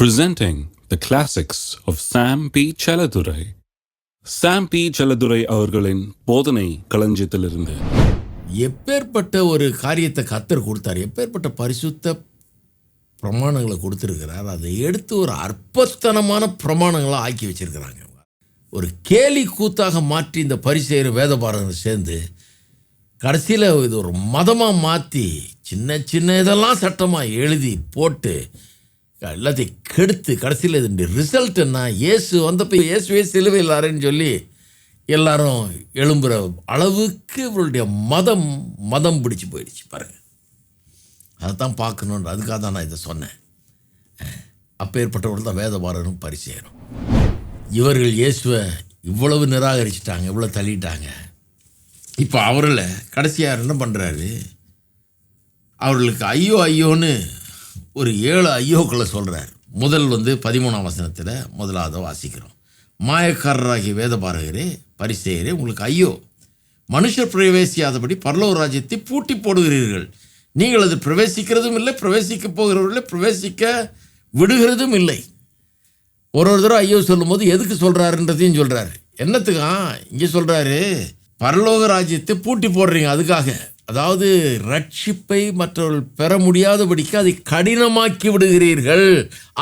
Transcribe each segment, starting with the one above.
presenting the classics of Sam P. Chaladurai. Sam P Chelladurai அவர்களின் போதனை களஞ்சியத்திலிருந்து எப்பேற்பட்ட ஒரு காரியத்தை கத்தர் கொடுத்தார் எப்பேற்பட்ட பரிசுத்த பிரமாணங்களை கொடுத்துருக்கிறார் அதை எடுத்து ஒரு அற்பத்தனமான பிரமாணங்களாக ஆக்கி வச்சிருக்கிறாங்க ஒரு கேலி கூத்தாக மாற்றி இந்த பரிசெயர் வேதபாரகர் சேர்ந்து கடைசியில் இது ஒரு மதமாக மாற்றி சின்ன சின்ன இதெல்லாம் சட்டமாக எழுதி போட்டு எல்லாத்தையும் கெடுத்து கடைசியில் இதனுடைய ரிசல்ட் என்ன? இயேசு வந்தப்போ இயேசுவே சிலுவையில் அறைன்னு சொல்லி எல்லாரும் எழும்புற அளவுக்கு இவருடைய மதம் மதம் பிடிச்சி போயிடுச்சு பாருங்கள் அதை தான் பார்க்கணுன்ற அதுக்காக தான் நான் இதை சொன்னேன். அப்பேற்பட்டவர்கள் தான் வேதபாரரும் பரிசெயரும். இவர்கள் இயேசுவை இவ்வளவு நிராகரிச்சிட்டாங்க இவ்வளோ தள்ளிட்டாங்க. இப்போ அவரில் கடைசியார் என்ன பண்ணுறாரு அவர்களுக்கு ஐயோ ஐயோன்னு ஒரு ஏழு ஐயோக்களை சொல்கிறார் முதல் வந்து பதிமூணாம் வசனத்தில் முதலாவது வாசிக்கிறோம். மாயக்காரராகிய வேதபாரகரே பரிசெயரே உங்களுக்கு ஐயோ. மனுஷர் பிரவேசியாதபடி பரலோக ராஜ்யத்தை பூட்டி போடுகிறீர்கள். நீங்கள் அது பிரவேசிக்கிறதும் இல்லை பிரவேசிக்க போகிறவர்களை பிரவேசிக்க விடுகிறதும் இல்லை. ஒரு ஒரு தடவை ஐயோ சொல்லும்போது எதுக்கு சொல்கிறாருன்றதையும் சொல்கிறாரு என்னத்துக்கா? இங்கே சொல்கிறாரு பரலோக ராஜ்யத்தை பூட்டி போடுறீங்க அதுக்காக. அதாவது ரட்சிப்பை மற்றவர்கள் பெற முடியாதபடிக்கு அதை கடினமாக்கி விடுகிறீர்கள்.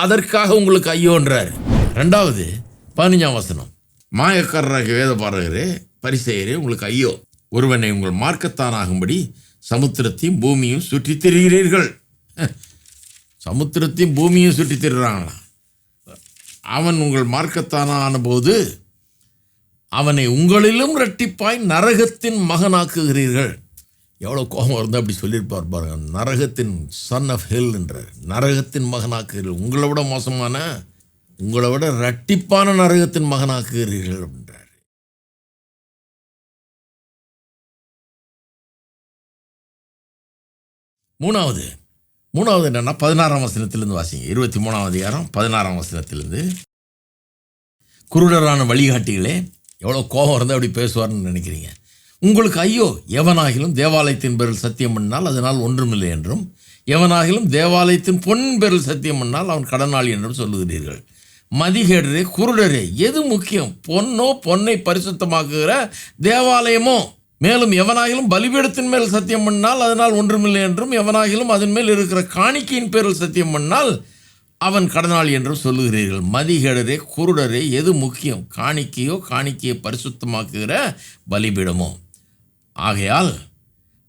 அதற்காக உங்களுக்கு ஐயோன்றார் ரெண்டாவது பதினஞ்சாம் வசனம். மாயக்காரராக வேத பாரகரே பரிசெயரே உங்களுக்கு ஐயோ. ஒருவனை உங்கள் மார்க்கத்தானாகும்படி சமுத்திரத்தையும் பூமியும் சுற்றி திரிகிறீர்கள். சமுத்திரத்தையும் பூமியும் சுற்றி திரிகிறாங்களாம் அவன் உங்கள் மார்க்கத்தானான போது அவனை உங்களிலும் இரட்டிப்பாய் நரகத்தின் மகனாக்குகிறீர்கள். எவ்வளோ கோபம் இருந்தால் அப்படி சொல்லியிருப்பார் பாருங்க. நரகத்தின் சன் ஆஃப் ஹெல் என்றார். நரகத்தின் மகனாக்குகிறீர்கள். உங்களை விட மோசமான உங்களை விட ரட்டிப்பான நரகத்தின் மகனாக்குகிறீர்கள் அப்படின்றார் மூணாவது மூணாவது என்னென்னா பதினாறாம் வசனத்திலேருந்து வாசிங்க. இருபத்தி மூணாம் அதிகாரம் பதினாறாம் வசனத்திலேருந்து. குருடரான வழிகாட்டிகளே எவ்வளோ கோபம் இருந்தால் அப்படி பேசுவார்னு நினைக்கிறீங்க. உங்களுக்கு ஐயோ எவனாகிலும் தேவாலயத்தின் பேரில் சத்தியம் பண்ணால் அதனால் ஒன்றுமில்லை என்றும் எவனாகிலும் தேவாலயத்தின் பொன் பேரில் சத்தியம் பண்ணால் அவன் கடனாளி என்றும் சொல்லுகிறீர்கள். மதிகேடரே குருடரே எது முக்கியம்? பொன்னோ பொன்னை பரிசுத்தமாக்குகிற தேவாலயமோ? மேலும் எவனாகிலும் பலிபீடத்தின் மேல் சத்தியம் பண்ணால் அதனால் ஒன்றுமில்லை என்றும் எவனாகிலும் அதன் மேல் இருக்கிற காணிக்கையின் பேரில் சத்தியம் பண்ணால் அவன் கடனாளி என்றும் சொல்லுகிறீர்கள். மதிகேடரே குருடரே எது முக்கியம்? காணிக்கையோ காணிக்கையை பரிசுத்தமாக்குகிற பலிபீடமோ? ஆகையால்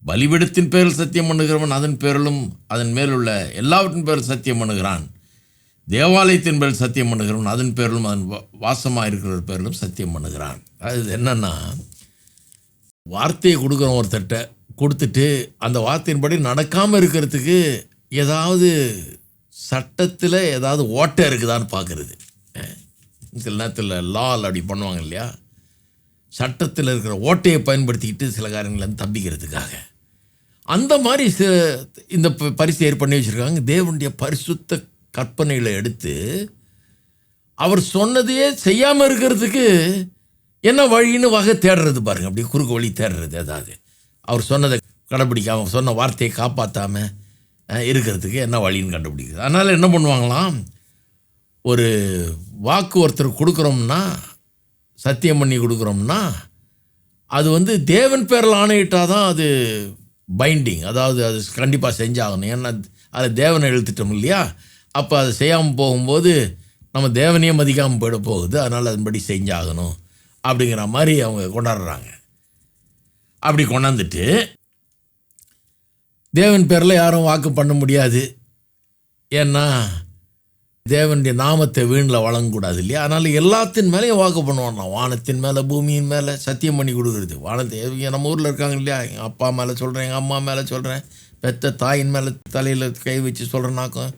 பலிபிடத்தின் பேரில் சத்தியம் பண்ணுகிறவன் அதன் பேரிலும் அதன் மேலுள்ள எல்லாவற்றின் பேரில் சத்தியம் பண்ணுகிறான். தேவாலயத்தின் பேரில் சத்தியம் பண்ணுகிறவன் அதன் பேரிலும் அதன் வாசமாக இருக்கிற பேரிலும் சத்தியம் பண்ணுகிறான். அது என்னென்னா வார்த்தையை கொடுக்குறோம் ஒருத்தர்கிட்ட கொடுத்துட்டு அந்த வார்த்தையின்படி நடக்காமல் இருக்கிறதுக்கு ஏதாவது சட்டத்தில் ஏதாவது ஓட்டை இருக்குதான்னு பார்க்குறது. சில நேரத்தில் லால் அப்படி பண்ணுவாங்க இல்லையா? சட்டத்தில் இருக்கிற ஓட்டையை பயன்படுத்திக்கிட்டு சில காரியங்களை வந்து தப்பிக்கிறதுக்காக. அந்த மாதிரி சி- இந்த ப- பரிசு ஏற்பண்ணி வச்சுருக்காங்க. தேவனுடைய பரிசுத்த கற்பனைகளை எடுத்து அவர் சொன்னதையே செய்யாமல் இருக்கிறதுக்கு என்ன வழின்னு வகை தேடுறது பாருங்க. அப்படி குறுக்கு வழி தேடுறது ஏதாவது அவர் சொன்னதை கடைப்பிடிக்காம சொன்ன வார்த்தையை காப்பாற்றாமல் இருக்கிறதுக்கு என்ன வழின்னு கண்டுபிடிக்குது அதனால் என்ன பண்ணுவாங்களாம்? ஒரு வாக்கு ஒருத்தர் கொடுக்குறோம்னா சத்தியம் பண்ணி கொடுக்குறோம்னா அது வந்து தேவன் பேரில் ஆணையிட்டால் தான் அது பைண்டிங். அதாவது அது கண்டிப்பாக செஞ்சாகணும். ஏன்னா அதை தேவனை எழுத்துட்டோம் இல்லையா? அப்போ அதை செய்யாமல் போகும்போது நம்ம தேவனையே மதிக்காமல் போயிட போகுது. அதனால் அதன்படி செஞ்சாகணும். அப்படிங்கிற மாதிரி அவங்க கொண்டாடுறாங்க. அப்படி கொண்டாந்துட்டு தேவன் பேரில் யாரும் வாக்கு பண்ண முடியாது. ஏன்னா தேவனுடைய நாமத்தை வீணில் வழங்கக்கூடாது இல்லையா அதனால் எல்லாத்தின் மேலேயும் வாக்கு பண்ணுவான். நான் வானத்தின் மேலே பூமியின் மேலே சத்தியம் பண்ணி கொடுக்குறது. வானத்தை நம்ம ஊரில் இருக்காங்க இல்லையா? எங்கள் அப்பா மேலே சொல்கிறேன் எங்கள் அம்மா மேலே சொல்கிறேன் பெத்த தாயின் மேலே தலையில் கை வச்சு சொல்கிறேனாக்கும்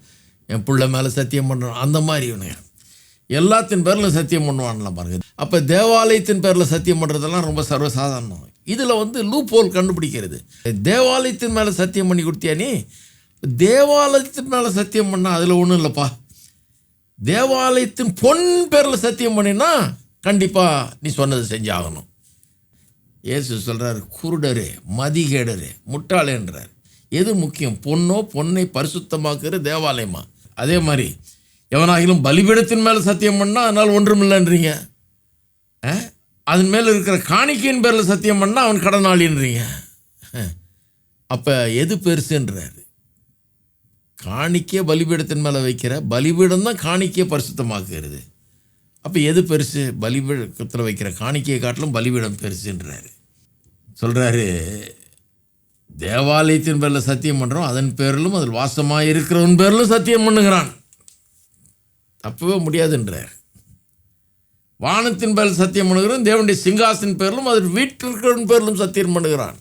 என் பிள்ளை மேலே சத்தியம் பண்ணுறேன் அந்த மாதிரி இவனுங்க. எல்லாத்தின் பேரில் சத்தியம் பண்ணுவான்லாம் பாருங்க. அப்போ தேவாலயத்தின் பேரில் சத்தியம் பண்ணுறதெல்லாம் ரொம்ப சர்வசாதாரணம். இதில் வந்து லூப்போல் கண்டுபிடிக்கிறது. தேவாலயத்தின் மேலே சத்தியம் பண்ணி கொடுத்தியா நீ? தேவாலயத்தின் மேலே சத்தியம் பண்ணால் அதில் ஒன்றும் இல்லைப்பா. தேவாலயத்தின் பொன் பேரில் சத்தியம் பண்ணினா கண்டிப்பாக நீ சொன்னது செஞ்சாகணும். இயேசு சொல்கிறார் குருடரே மதிகேடரே முட்டாளேன்றார். எது முக்கியம் பொண்ணோ பொன்னை பரிசுத்தமாக்குற தேவாலயமா? அதே மாதிரி எவனாகிலும் பலிபீடத்தின் மேலே சத்தியம் பண்ணால் அதனால் ஒன்றும் இல்லைன்றீங்க ஆ? அதன் மேலே இருக்கிற காணிக்கையின் பேரில் சத்தியம் பண்ணால் அவன் கடனாளின்றீங்க. அப்போ எது பெருசுன்றார்? காணிக்கையை பலிபீடத்தின் மேலே வைக்கிற பலிபீடம் தான் காணிக்கையை பரிசுத்தமாக்குகிறது. அப்போ எது பெருசு? பலிபீடத்தில் வைக்கிற காணிக்கையை காட்டிலும் பலிபீடம் பெருசுன்றாரு. சொல்கிறாரு தேவாலயத்தின் பேரில் சத்தியம் பண்ணுறோம் அதன் பேரிலும் அதில் வாசமாக இருக்கிறவன் பேரிலும் சத்தியம் பண்ணுகிறான். தப்பவே முடியாதுன்றார். வானத்தின் பேரில் சத்தியம் பண்ணுகிறான் தேவனுடைய சிங்காசன் பேரிலும் அதில் வீட்டில் இருக்கிறவன் பேரிலும் சத்தியம் பண்ணுகிறான்.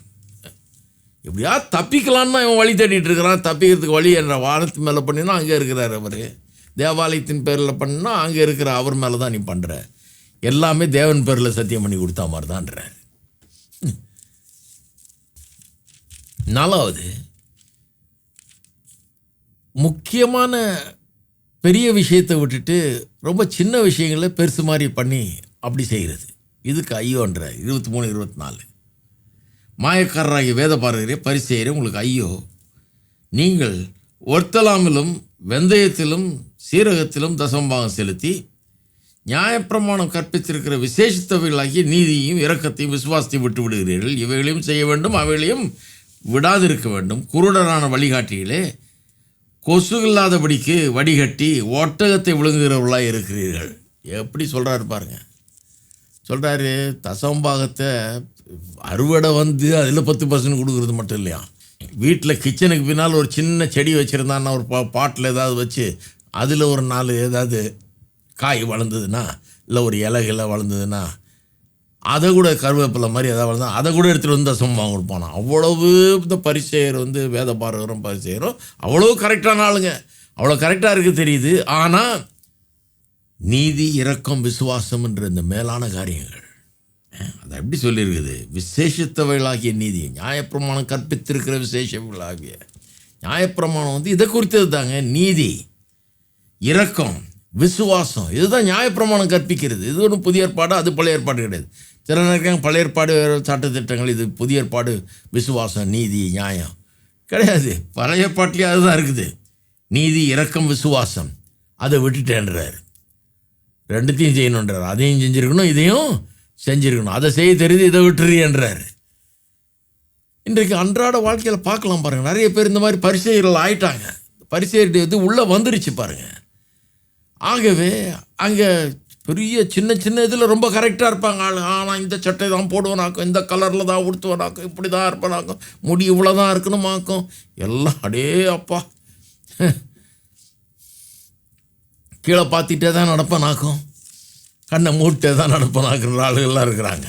எப்படியா தப்பிக்கலான்னு தான் இவன் வழி தேடிட்டு இருக்கிறான். தப்பிக்கிறதுக்கு வழி என்ற வானத்து மேலே பண்ணினா அங்கே இருக்கிறார் அவர். தேவாலயத்தின் பேரில் பண்ணினா அங்கே இருக்கிற அவர் மேலே தான் நீ பண்ணுற எல்லாமே தேவன் பேரில் சத்தியம் பண்ணி கொடுத்தா மாதிரி தான்றார் நாலாவது முக்கியமான பெரிய விஷயத்தை விட்டுட்டு ரொம்ப சின்ன விஷயங்களை பெருசு மாதிரி பண்ணி அப்படி செய்கிறது இதுக்கு ஐயோன்ற இருபத்தி மூணு இருபத்தி நாலு. மாயக்காரராகிய வேத பாரகரே பரிசெயரே உங்களுக்கு ஐயோ. நீங்கள் ஒர்த்தலாமிலும் வெந்தயத்திலும் சீரகத்திலும் தசம்பாகம் செலுத்தி நியாயப்பிரமாணம் கற்பித்திருக்கிற விசேஷித்தவைகளாகிய நீதியையும் இரக்கத்தையும் விசுவாசத்தையும் விட்டு விடுகிறீர்கள். இவைகளையும் செய்ய வேண்டும் அவைகளையும் விடாதிருக்க வேண்டும். குருடரான வழிகாட்டிகளே கொசு இல்லாதபடிக்கு வடிகட்டி ஒட்டகத்தை விழுங்குகிறவர்களாக இருக்கிறீர்கள். எப்படி சொல்கிறாரு பாருங்க. சொல்கிறாரு தசம்பாகத்தை அறுவடை வந்து அதில் பத்து பர்சன்ட் கொடுக்குறது மட்டும் இல்லையா? வீட்டில் கிச்சனுக்கு பின்னால் ஒரு சின்ன செடி வச்சுருந்தான்னா ஒரு பா பாட்டில் ஏதாவது வச்சு அதில் ஒரு நாலு ஏதாவது காய் வளர்ந்ததுன்னா இல்லை ஒரு இலைகளை வளர்ந்ததுன்னா அதை கூட கருவேப்பிலை மாதிரி ஏதாவது வளர்ந்தா அதை கூட எடுத்துகிட்டு வந்து தசம்பாகம் கொடுப்பானா? அவ்வளவு இந்த பரிசெயர் வந்து வேத பாரகரும் பரிசெயரும் அவ்வளோ கரெக்டான ஆளுங்க. அவ்வளோ கரெக்டாக இருக்குது தெரியுது. ஆனால் நீதி இரக்கம் விசுவாசம் என்ற இந்த மேலான காரியங்கள் அது எப்படி சொல்லியிருக்குது. விசேஷித்தவைகளாகிய நீதி. நியாயப்பிரமாணம் கற்பித்திருக்கிற விசேஷங்களாகிய நியாயப்பிரமாணம் வந்து இதை குறித்தது தாங்க. நீதி இரக்கம் விசுவாசம். இதுதான் நியாயப்பிரமாணம் கற்பிக்கிறது. இது ஒன்றும் புதிய ஏற்பாடு அது பழைய ஏற்பாடு கிடையாது. சில நேரம் பழைய ஏற்பாடு சட்டத்திட்டங்கள் இது புதிய ஏற்பாடு விசுவாசம் நீதி நியாயம். கிடையாது. பழைய ஏற்பாட்டிலே அதுதான் இருக்குது. நீதி இரக்கம் விசுவாசம். அதை விட்டுட்டேன்றார். ரெண்டுத்தையும் செய்யணுன்றார். அதையும் செஞ்சுருக்கணும் இதையும் செஞ்சுருக்கணும். அதை செய்ய தெரியுது இதை விட்டுறியன்றார் இன்றைக்கு அன்றாட வாழ்க்கையில் பார்க்கலாம் பாருங்கள் நிறைய பேர் இந்த மாதிரி பரிசெயர்கள் ஆயிட்டாங்க. பரிசெயர்கள் இது உள்ளே வந்துருச்சு பாருங்கள் ஆகவே அங்கே பெரிய சின்ன சின்ன இதில் ரொம்ப கரெக்டாக இருப்பாங்க. ஆள் ஆனால் இந்த சட்டை தான் போடுவனாக்கும் இந்த கலரில் தான் உடுத்துவனாக்கும் இப்படி தான் இருப்பனாக்கும் முடி இவ்வளோ தான் இருக்கணுமாக்கும் எல்லாம் அடே அப்பா. கீழே பார்த்துட்டே தான் நடப்பேனாக்கும். கண்ணை மூட்டே தான் நடப்பனாக்குற ஆளுகள்லாம் இருக்கிறாங்க.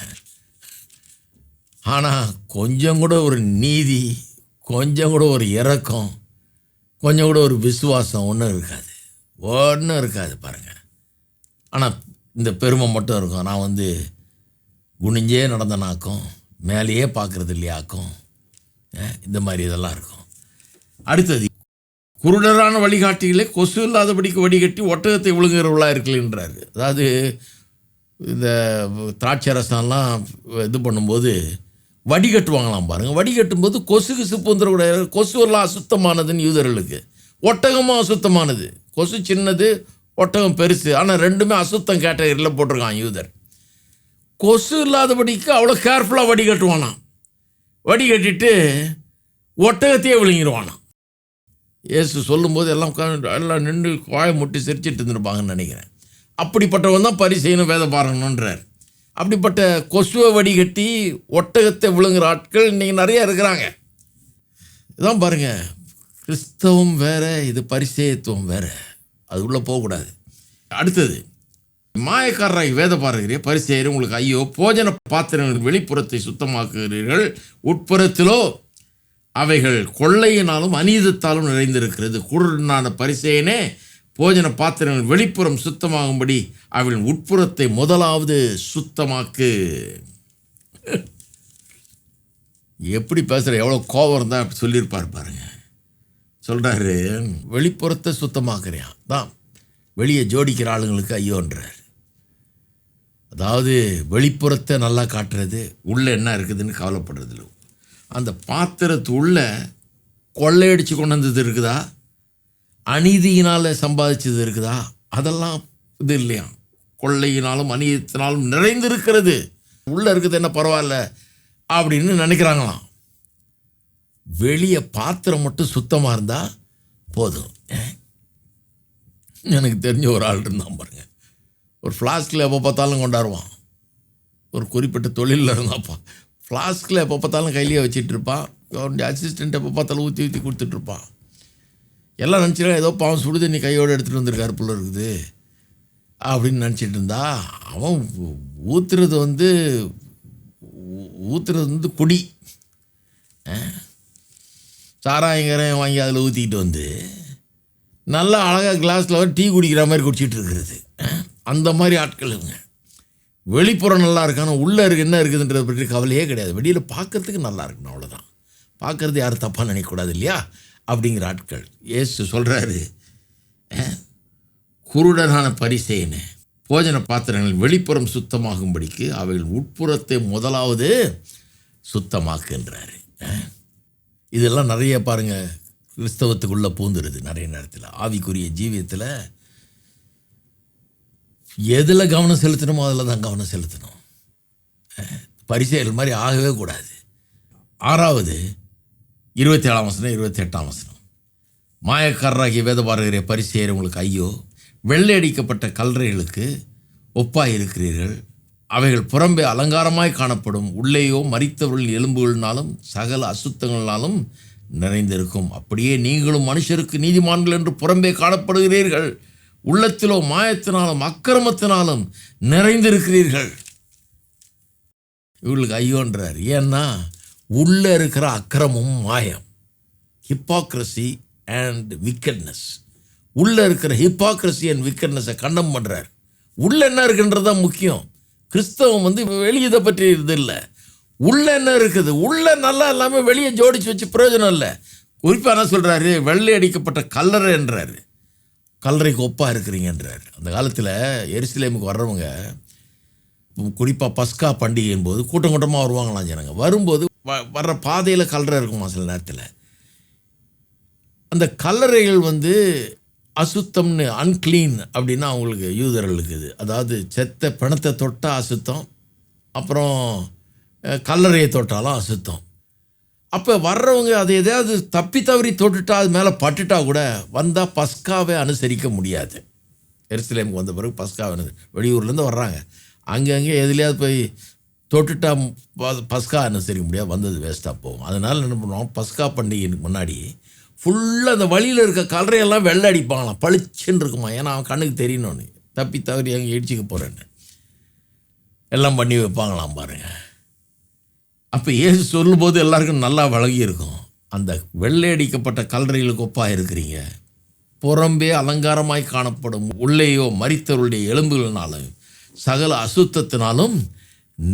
ஆனால் கொஞ்சம் கூட ஒரு நீதி கொஞ்சம் கூட ஒரு இரக்கம் கொஞ்சம் கூட ஒரு விசுவாசம் ஒன்றும் இருக்காது. ஒன்றும் இருக்காது பாருங்கள் ஆனால் இந்த பெருமை மட்டும் இருக்கும். நான் வந்து குனிஞ்சே நடந்தனாக்கும் மேலேயே பார்க்குறது இல்லையாக்கும் இந்த மாதிரி இதெல்லாம் இருக்கும். அடுத்தது குருடரான வழிகாட்டிகளே கொசு இல்லாதபடிக்கு வடிகட்டி ஒட்டகத்தை விழுங்குறவளாக இருக்கலன்றாரு அதாவது இந்த திராட்சை ரசம்லாம் இது பண்ணும்போது வடிகட்டுவாங்களாம் பாருங்கள் வடிகட்டும்போது கொசு கிசுப்பு வந்துடக்கூடாது கொசு எல்லாம் அசுத்தமானதுன்னு யூதர்களுக்கு. ஒட்டகமும் அசுத்தமானது. கொசு சின்னது ஒட்டகம் பெருசு. ஆனால் ரெண்டுமே அசுத்தம் கேட்டகரியில் போட்டிருக்கான் யூதர். கொசு இல்லாதபடிக்கு அவ்வளோ கேர்ஃபுல்லாக வடிகட்டுவானாம் வடிகட்டிட்டு ஒட்டகத்தையே விழுங்கிடுவானாம் இயேசு சொல்லும்போது எல்லாம் எல்லாம் நின்று வாயை முட்டி சிரிச்சிட்டு இருந்திருப்பாங்கன்னு நினைக்கிறேன். அப்படிப்பட்டவன் தான் பரிசெய்யணும் வேத பாருங்கன்றார் அப்படிப்பட்ட கொசுவை வடிகட்டி ஒட்டகத்தை விழுங்குற ஆட்கள் இன்றைக்கி நிறைய இருக்கிறாங்க. இதான் பாருங்கள் கிறிஸ்தவம் வேற இது பரிசேயத்துவம் வேறு. அது உள்ளே போகக்கூடாது அடுத்தது மாயக்காரராகி வேத பாருகிறே பரிசெயர் உங்களுக்கு ஐயோ போஜன பாத்திரங்கள் வெளிப்புறத்தை சுத்தமாக்குகிறீர்கள் உட்புறத்திலோ அவைகள் கொள்ளையினாலும் அநீதத்தாலும் நிறைந்திருக்கிறது. குருடனான பரிசெயனே போஜன பாத்திரங்கள் வெளிப்புறம் சுத்தமாகும்படி அவளின் உட்புறத்தை முதலாவது சுத்தமாக்கு. எப்படி பேசுகிற எவ்வளோ கோபம் இருந்தால் அப்படி சொல்லியிருப்பார் பாருங்க. சொல்கிறாரு வெளிப்புறத்தை சுத்தமாக்குறியான் தான். வெளியே ஜோடிக்கிற ஆளுங்களுக்கு ஐயோன்றார். அதாவது வெளிப்புறத்தை நல்லா காட்டுறது உள்ளே என்ன இருக்குதுன்னு கவலைப்படுறதில்ல. அந்த பாத்திரத்து உள்ளே கொள்ளையடிச்சு கொண்டு வந்தது இருக்குதா? அநீதியினால் சம்பாதிச்சது இருக்குதா? அதெல்லாம் இது இல்லையா? கொள்ளையினாலும் அநீதத்தினாலும் நிறைந்திருக்கிறது. உள்ளே இருக்குது என்ன பரவாயில்ல அப்படின்னு நினைக்கிறாங்களாம். வெளியே பாத்திரம் மட்டும் சுத்தமாக இருந்தால் போதும். எனக்கு தெரிஞ்ச ஒரு ஆள் இருந்தான் பாருங்கள் ஒரு ஃப்ளாஸ்கில் எப்போ பார்த்தாலும் கொண்டாடுவான். ஒரு குறிப்பிட்ட தொழிலில் இருந்தாப்பா ஃப்ளாஸ்கில் எப்போ பார்த்தாலும் கையிலேயே வச்சிட்ருப்பான் அவனுடைய அசிஸ்டண்ட் எப்போ பார்த்தாலும் ஊற்றி ஊற்றி கொடுத்துட்ருப்பான் எல்லாம் நினச்சிருக்கா ஏதோ பாவம் சுடு தண்ணி கையோடு எடுத்துகிட்டு வந்திருக்காரு புள்ள இருக்குது. அப்படின்னு நினச்சிட்டு இருந்தா அவன் ஊற்றுறது வந்து ஊற்றுறது வந்து குடி. சாராயங்கரையும் வாங்கி அதில் ஊற்றிக்கிட்டு வந்து நல்லா அழகாக கிளாஸில் வந்து டீ குடிக்கிற மாதிரி குடிச்சிட்டு இருக்கிறது. அந்த மாதிரி ஆட்கள் இவங்க. வெளிப்புறம் நல்லா இருக்கான உள்ளே இருக்கு என்ன இருக்குதுன்றதை பற்றி கவலையே கிடையாது. வெளியில் பார்க்கறதுக்கு நல்லா இருக்கணும் அவ்வளோதான் பார்க்கறது யாரும் தப்பாக நினைக்கக்கூடாது இல்லையா? அப்படிங்கிற ஆட்கள். ஏசு சொல்கிறாரு குருடனான பரிசேன்னு போஜன பாத்திரங்கள் வெளிப்புறம் சுத்தமாகும்படிக்கு அவைகள் உட்புறத்தை முதலாவது சுத்தமாக்குன்றாரு. இதெல்லாம் நிறைய பாருங்க கிறிஸ்தவத்துக்குள்ளே பூந்துருது நிறைய நேரத்தில். ஆவிக்குரிய ஜீவியத்தில் எதில் கவனம் செலுத்தணுமோ அதில் தான் கவனம் செலுத்தணும். பரிசெயல் மாதிரி ஆகவே கூடாது. ஆறாவது இருபத்தி ஏழாம் வசனம் இருபத்தி எட்டாம் வசனம். மாயக்காரராகிய வேதபாரகரை பரிசெயர் உங்களுக்கு ஐயோ வெள்ளை அடிக்கப்பட்ட கல்லறைகளுக்கு ஒப்பாக இருக்கிறீர்கள். அவைகள் புறம்பே அலங்காரமாய் காணப்படும். உள்ளேயோ மறித்தவர்களின் எலும்புகளினாலும் சகல அசுத்தங்களினாலும் நிறைந்திருக்கும். அப்படியே நீங்களும் மனுஷருக்கு நீதிமான்கள் என்று புறம்பே காணப்படுகிறீர்கள். உள்ளத்திலோ மாயத்தினாலும் அக்கிரமத்தினாலும் நிறைந்திருக்கிறீர்கள். இவங்களுக்கு ஐயோன்றார். ஏன்னா உள்ளே இருக்கிற அக்கிரமும் மாயம். ஹிப்பாக்ரஸி அண்ட் விக்கட்னஸ் உள்ளே இருக்கிற ஹிப்பாக்ரஸி அண்ட் விக்கட்னஸை கண்டம் பண்ணுறார் உள்ளே என்ன இருக்குன்றது தான் முக்கியம். கிறிஸ்தவம் வந்து வெளியே இதை பற்றி இது இல்லை. உள்ளே என்ன இருக்குது? உள்ளே நல்லா இல்லாமல் வெளியே ஜோடிச்சு வச்சு பிரயோஜனம் இல்லை. குறிப்பாக என்ன சொல்கிறாரு வெள்ளை அடிக்கப்பட்ட கல்லறைன்றாரு கல்லறைக்கு ஒப்பாக இருக்கிறீங்கன்றார் அந்த காலத்தில் எருசலேமுக்கு வர்றவங்க குறிப்பாக பஸ்கா பண்டிகையின் போது கூட்டம் கூட்டமாக வருவாங்களாம் ஜனங்க. வரும்போது வ- வர்ற பாதையில் கல்லறை இருக்குமா சில நேரத்தில்? அந்த கல்லறைகள் வந்து அசுத்தம்னு அன்க்ளீன் அப்படின்னா அவங்களுக்கு யூதர்களுக்கு இது அதாவது செத்த பிணத்தை தொட்டால் அசுத்தம் அப்புறம் கல்லறையை தொட்டாலும் அசுத்தம். அப்போ வர்றவங்க அதை எதையாவது தப்பி தவறி தொட்டுட்டா அது மேலே பட்டுட்டா கூட வந்தால் பஸ்காவை அனுசரிக்க முடியாது. எருசலேமுக்கு வந்த பிறகு பஸ்காவை வெளியூர்லேருந்து வர்றாங்க. அங்கங்கே எதுலேயாவது போய் தொட்டுட்டா ப- பஸ்கா அனுசரிக்க முடியாது வந்தது வேஸ்ட்டாக போகும். அதனால் என்ன பண்ணுவோம் பஸ்கா பண்டிகைக்கு முன்னாடி ஃபுல்லாக அந்த வழியில் இருக்க கலரையெல்லாம் வெள்ளை அடிப்பாங்களாம் பளிச்சுன்னு இருக்குமா? ஏன்னா அவன் கண்ணுக்கு தெரியணும்னு தப்பி தவறி அங்கே இடிச்சிக்க போகிறேன்னு எல்லாம் பண்ணி வைப்பாங்களாம் பாருங்கள் அப்போ ஏசு சொல்லும்போது எல்லாருக்கும் நல்லா வழங்கியிருக்கும் அந்த வெள்ளை அடிக்கப்பட்ட கல்லறைகளுக்கு ஒப்பாக இருக்கிறீங்க. புறம்பே அலங்காரமாய் காணப்படும் உள்ளேயோ மரித்தவருடைய எலும்புகளினாலும் சகல அசுத்தத்தினாலும்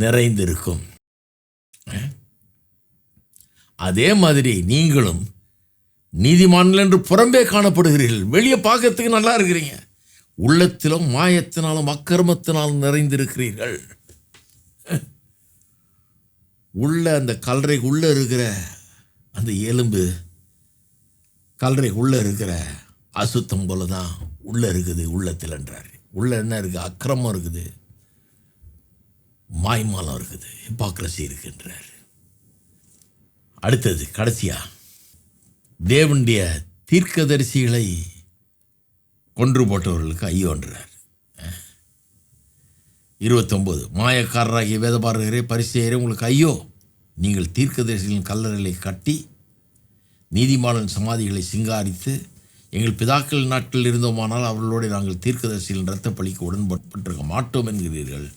நிறைந்திருக்கும். அதே மாதிரி நீங்களும் நீதிமான்கள் என்று புறம்பே காணப்படுகிறீர்கள். வெளியே பார்க்கறதுக்கு நல்லா இருக்கிறீங்க. உள்ளத்திலும் மாயத்தினாலும் அக்கிரமத்தினாலும் நிறைந்திருக்கிறீர்கள். உள்ள அந்த கல்லறைக்கு உள்ளே இருக்கிற அந்த எலும்பு கல்லறைக்கு உள்ளே இருக்கிற அசுத்தம் போல தான் உள்ளே இருக்குது உள்ளத்தில் என்றார். உள்ள என்ன இருக்குது அக்கிரமம் இருக்குது. மாய்மாலம் இருக்குது ஹிப்பாக்ரசி இருக்குன்றார். அடுத்தது கடைசியா தேவனுடைய தீர்க்கதரிசிகளை கொன்று போட்டவர்களுக்கு ஐயோன்றார் இருபத்தொம்போது மாயக்காரராகிய வேதபாரகரே பரிசெயரே உங்களுக்கு ஐயோ. நீங்கள் தீர்க்கதரிசிகளின் கல்லறைகளை கட்டி நீதிமானன் சமாதிகளை சிங்காரித்து எங்கள் பிதாக்கள் நாட்களில் இருந்தோமானால் அவர்களோடு நாங்கள் தீர்க்கதரிசியின் இரத்த பழிக்கு உடன்பட்டிருக்க மாட்டோம் என்கிறீர்கள்.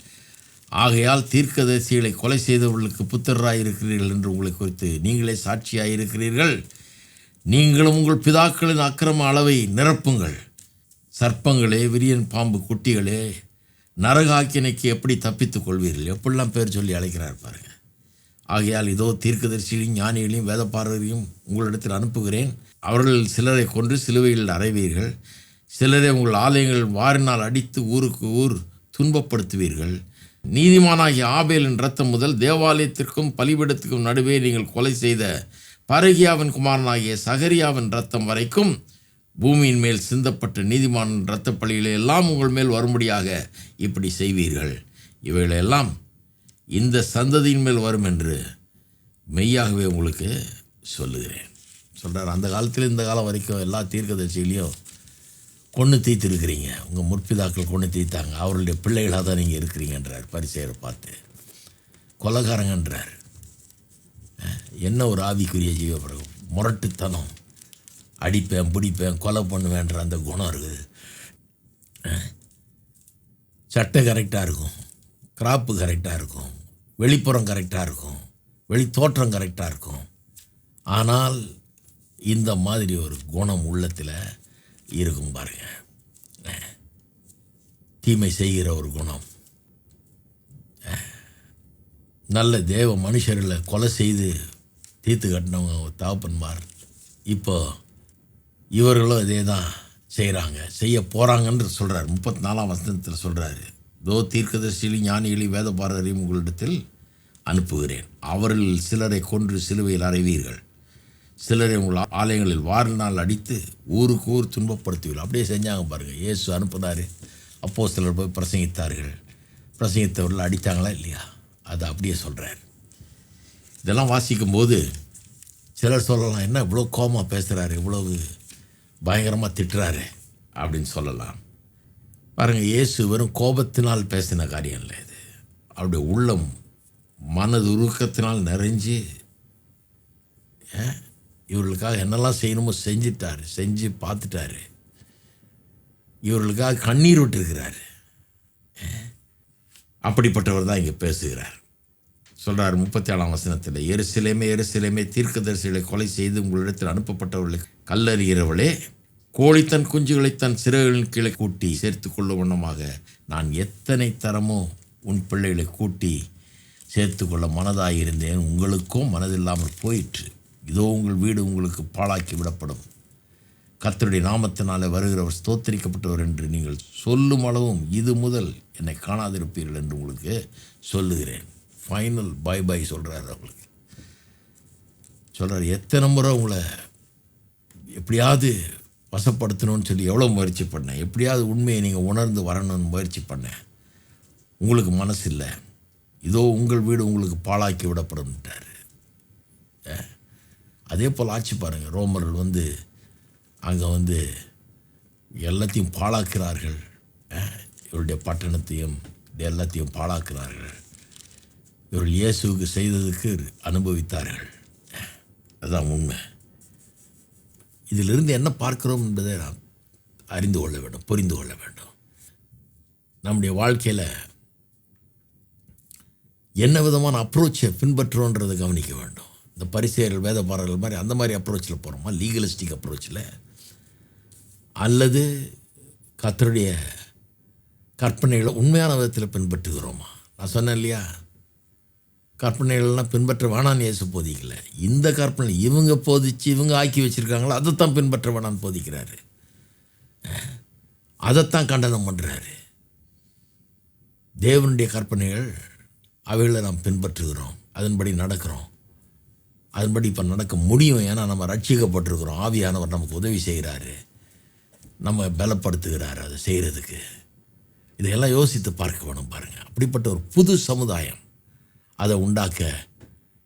ஆகையால் தீர்க்கதரிசிகளை கொலை செய்தவர்களுக்கு புத்தராயிருக்கிறீர்கள் என்று உங்களை குறித்து நீங்களே சாட்சியாயிருக்கிறீர்கள். நீங்களும் உங்கள் பிதாக்களின் அக்கிரம அளவை நிரப்புங்கள். சர்ப்பங்களே விரியன் பாம்பு குட்டிகளே நரகாக்கினைக்கு எப்படி தப்பித்துக் கொள்வீர்கள்? எப்படிலாம் பேர் சொல்லி அழைக்கிறார் பாருங்கள் ஆகையால் இதோ தீர்க்கதரிசிகளையும் ஞானிகளையும் வேதப்பாரரையும் உங்களிடத்தில் அனுப்புகிறேன். அவர்கள் சிலரை கொன்று சிலுவையில் அறைவீர்கள். சிலரை உங்கள் ஆலயங்கள் வாரினால் அடித்து ஊருக்கு ஊர் துன்பப்படுத்துவீர்கள். நீதிமானாகிய ஆபேலின் ரத்தம் முதல் தேவாலயத்திற்கும் பலிபீடத்துக்கும் நடுவே நீங்கள் கொலை செய்த பரகியாவின் குமாரனாகிய சகரியாவின் ரத்தம் வரைக்கும் பூமியின் மேல் சிந்தப்பட்ட நீதிமான் இரத்த பழிகளை எல்லாம் உங்கள் மேல் வரும்படியாக இப்படி செய்வீர்கள். இவைகளெல்லாம் இந்த சந்ததியின் மேல் வரும் என்று மெய்யாகவே உங்களுக்கு சொல்லுகிறேன். சொல்கிறார் அந்த காலத்தில் இந்த காலம் வரைக்கும் எல்லா தீர்க்கதரிசிகளையும் கொன்று தீர்த்திருக்கிறீங்க உங்கள் முற்பிதாக்கள் கொன்று தீர்த்தாங்க அவர்களுடைய பிள்ளைகளாக தான் நீங்கள் இருக்கிறீங்கன்றார் பரிசெயரை பார்த்து. கொலகாரங்கன்றார். என்ன ஒரு ஆவிக்குரிய ஜீவ முரட்டுத்தனம். அடிப்பேன் பிடிப்பேன் கொலை பண்ணுவேன்ற அந்த குணம் இருக்குது. சட்டை கரெக்டாக இருக்கும். கிராப்பு கரெக்டாக இருக்கும். வெளிப்புறம் கரெக்டாக இருக்கும். வெளித்தோற்றம் கரெக்டாக இருக்கும். ஆனால் இந்த மாதிரி ஒரு குணம் உள்ளத்தில் இருக்கும் பாருங்க. தீமை செய்கிற ஒரு குணம். நல்ல தேவ மனுஷர்களை கொலை செய்து தீர்த்து கட்டினவங்க தாப்பன்மார் இப்போ இவர்களும் இதே தான் செய்கிறாங்க செய்ய போகிறாங்கன்று சொல்கிறார் முப்பத்தி நாலாம் வசனத்தில் சொல்கிறாரு தோ தீர்க்கதரிசியிலும் ஞானிகளையும் வேதபாரரையும் உங்களிடத்தில் அனுப்புகிறேன். அவர்கள் சிலரை கொன்று சிலுவையில் அறைவீர்கள். சிலரை உங்கள் ஆலயங்களில் வாரினால் அடித்து ஊருக்கு ஊர் துன்பப்படுத்துவீர்கள் அப்படியே செஞ்சாங்க பாருங்கள் இயேசு அனுப்புனார். அப்போ சிலர் போய் பிரசங்கித்தார்கள். பிரசங்கித்தவர்கள் அடித்தாங்களா இல்லையா? அதை அப்படியே சொல்கிறார் இதெல்லாம் வாசிக்கும்போது சிலர் சொல்லலாம் என்ன இவ்வளோ கோமாக பேசுகிறாரு இவ்வளவு பயங்கரமாக திட்டுறாரு அப்படின்னு சொல்லலாம். பாருங்கள் இயேசு வெறும் கோபத்தினால் பேசின காரியம் இல்லை இது. அவருடைய உள்ளம் மனது உருக்கத்தினால் நிறைஞ்சு ஏன், இவர்களுக்காக என்னெல்லாம் செய்யணுமோ செஞ்சிட்டார் செஞ்சு பார்த்துட்டாரு. இவர்களுக்காக கண்ணீர் விட்டுருக்கிறார். அப்படிப்பட்டவர் தான் இங்கே பேசுகிறார். சொல்கிறார் முப்பத்தி ஏழாம் வசனத்தில் எருசிலைமே எருசிலைமே தீர்க்கதரிசிகளை கொலை செய்து உங்களிடத்தில் அனுப்பப்பட்டவர்களை கல்லறிகிறவளே கோழி தன் குஞ்சுகளை தன் சிறகுகளின் கீழே கூட்டி சேர்த்து கொள்ளும் வண்ணமாக நான் எத்தனை தரமோ உன் பிள்ளைகளை கூட்டி சேர்த்து கொள்ள மனதாயிருந்தேன். உங்களுக்கும் மனதில்லாமல் போயிற்று. இதோ உங்கள் வீடு உங்களுக்கு பாழாக்கி விடப்படும். கத்தருடைய நாமத்தினாலே வருகிறவர் ஸ்தோத்தரிக்கப்பட்டவர் என்று நீங்கள் சொல்லும் அளவும் இது முதல் என்னை காணாதிருப்பீர்கள் என்று உங்களுக்கு சொல்லுகிறேன். ஃபைனல் பை பை சொல்கிறார் அவங்களுக்கு. சொல்கிறார் எத்தனை முறை உங்களை எப்படியாவது வசப்படுத்தணும்னு சொல்லி எவ்வளோ முயற்சி பண்ணேன். எப்படியாவது உண்மையை நீங்கள் உணர்ந்து வரணும்னு முயற்சி பண்ணேன். உங்களுக்கு மனசு இல்லை இதோ உங்கள் வீடு உங்களுக்கு பாழாக்கி விடப்படும்ட்டார். அதே போல் ஆட்சி பாருங்கள் ரோமர்கள் வந்து அங்கே வந்து எல்லாத்தையும் பாழாக்கிறார்கள். இவருடைய பட்டணத்தையும் இது எல்லாத்தையும் பாழாக்கிறார்கள். இவர்கள் இயேசுவுக்கு செய்ததுக்கு அனுபவித்தார்கள். அதுதான் உண்மை. இதிலிருந்து என்ன பார்க்கிறோம் என்பதை நாம் அறிந்து கொள்ள வேண்டும் புரிந்து கொள்ள வேண்டும். நம்முடைய வாழ்க்கையில் என்ன விதமான அப்ரோச்சை பின்பற்றுறோன்றதை கவனிக்க வேண்டும். இந்த பரிசெயர்கள் வேதபாரர்கள் மாதிரி அந்த மாதிரி அப்ரோச்சில் போகிறோமா லீகலிஸ்டிக் அப்ரோச்சில் அல்லது கத்தருடைய கற்பனைகளை உண்மையான விதத்தில் பின்பற்றுகிறோமா? நான் சொன்னேன் இல்லையா? கற்பனைகள்லாம் பின்பற்ற வேணான்னு இயேசு போதிக்கல. இந்த கற்பனை இவங்க போதிச்சு இவங்க ஆக்கி வச்சுருக்காங்களோ? அதைத்தான் பின்பற்ற வேணான்னு போதிக்கிறாரு. அதைத்தான் கண்டனம் பண்ணுறாரு தேவனுடைய கற்பனைகள் அவைகளை நாம் பின்பற்றுகிறோம். அதன்படி நடக்கிறோம். அதன்படி இப்போ நடக்க முடியும். ஏன்னா நம்ம ரட்சிக்கப்பட்டிருக்கிறோம். ஆவியானவர் நமக்கு உதவி செய்கிறாரு. நம்ம பலப்படுத்துகிறார் அதை செய்கிறதுக்கு இதையெல்லாம் யோசித்து பார்க்க வேணும் பாருங்கள் அப்படிப்பட்ட ஒரு புது சமுதாயம் அதை உண்டாக்க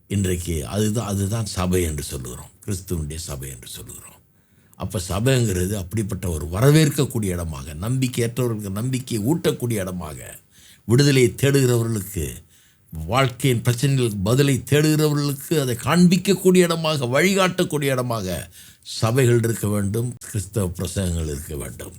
இன்றைக்கு அதுதான் அதுதான் சபை என்று சொல்லுகிறோம். கிறிஸ்துவனுடைய சபை என்று சொல்லுகிறோம். அப்போ சபைங்கிறது அப்படிப்பட்ட ஒரு வரவேற்கக்கூடிய இடமாக நம்பிக்கையற்றவர்களுக்கு நம்பிக்கையை ஊட்டக்கூடிய இடமாக விடுதலையை தேடுகிறவர்களுக்கு வாழ்க்கையின் பிரச்சனைகளுக்கு பதிலை தேடுகிறவர்களுக்கு அதை காண்பிக்கக்கூடிய இடமாக வழிகாட்டக்கூடிய இடமாக சபைகள் இருக்க வேண்டும் கிறிஸ்தவ பிரசங்கங்கள் இருக்க வேண்டும்.